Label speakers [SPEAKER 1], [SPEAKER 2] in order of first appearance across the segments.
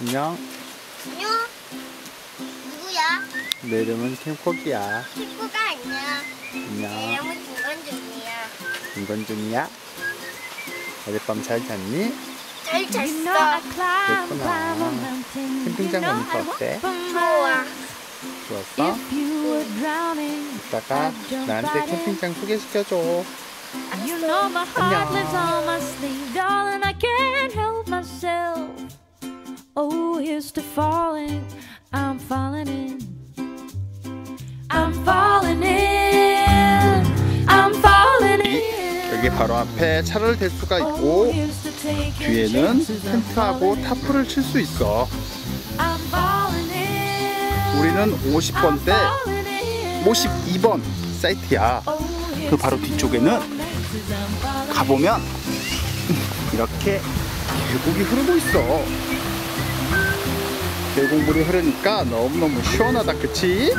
[SPEAKER 1] 안녕.
[SPEAKER 2] 안녕. 누구야?
[SPEAKER 1] 내 이름은 캠코기야.
[SPEAKER 2] 친구가 안녕. 내
[SPEAKER 1] 안녕.
[SPEAKER 2] 이름은 김건준이야.
[SPEAKER 1] 김건준이야. 어젯밤 잘 잤니?
[SPEAKER 2] 잘 잤어.
[SPEAKER 3] Mountain.
[SPEAKER 1] 캠핑장 가니까 어때?
[SPEAKER 2] 좋아.
[SPEAKER 1] 좋았어? 이따가 나한테 캠핑장 소개시켜줘.
[SPEAKER 3] you know my heart
[SPEAKER 1] 안녕.
[SPEAKER 3] lives on my sleeve, darling. I can't help myself. Oh, here's to falling. I'm falling in. I'm falling in. I'm falling in.
[SPEAKER 1] 여기 바로 앞에 차를 댈 수가
[SPEAKER 3] Oh,
[SPEAKER 1] 있고 뒤에는 텐트하고 타프를 칠 수 있어. 우리는 50번 대
[SPEAKER 3] I'm falling in.
[SPEAKER 1] 52번 사이트야.
[SPEAKER 3] Oh,
[SPEAKER 1] 그 바로 뒤쪽에는 가보면 이렇게 계곡이 흐르고 있어. 계곡물이 흐르니까 너무너무 시원하다, 그치?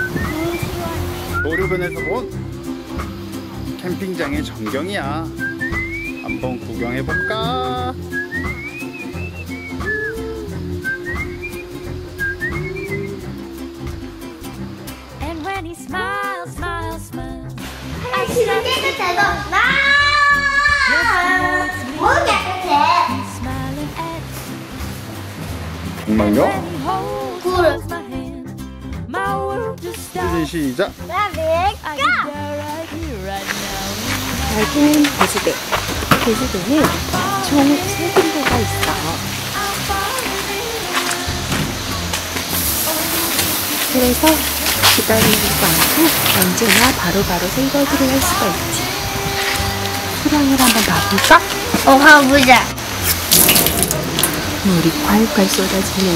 [SPEAKER 1] 노류변에서 본 캠핑장의 전경이야. 한번 구경해볼까?
[SPEAKER 3] Smiles.
[SPEAKER 2] 지금 깨끗해도 나. 뭐 깨끗해?
[SPEAKER 1] 정말요?
[SPEAKER 3] Here, right now.
[SPEAKER 4] 여기는 제주도. 제주도는 총 3군데가 있어.
[SPEAKER 3] I'm falling in.
[SPEAKER 4] 그래서 기다리지도 않고 언제나 바로바로 설거지를 할 수가 있지. 수량을 한번 봐볼까?
[SPEAKER 2] 어, 가보자.
[SPEAKER 4] 물이 콸콸 쏟아지네.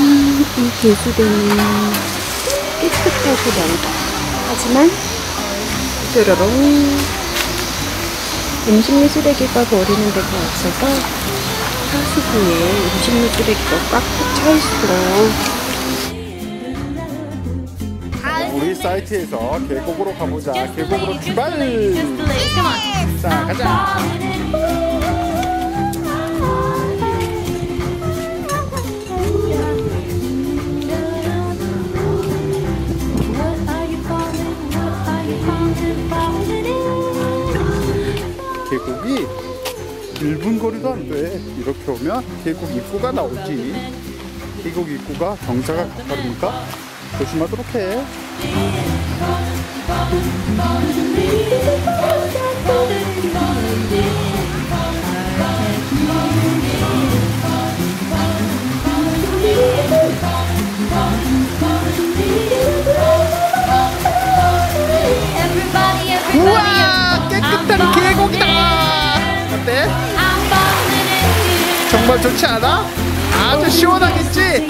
[SPEAKER 4] 음, 이 개수대는 깨끗하고 넓어. 하지만 뾰로롱 음식물 쓰레기가 버리는 데가 없어서 하수구에 음식물 쓰레기가 꽉꽉 차 있어.
[SPEAKER 1] 우리 사이트에서 계곡으로 가보자. 계곡으로 출발! 자, 가자! 계곡이 1분 거리도 안 돼. 이렇게 오면 계곡 입구가 나오지. 계곡 입구가 경사가 가파르니까 조심하도록 해. 정말 좋지 않아? 아주 시원하겠지?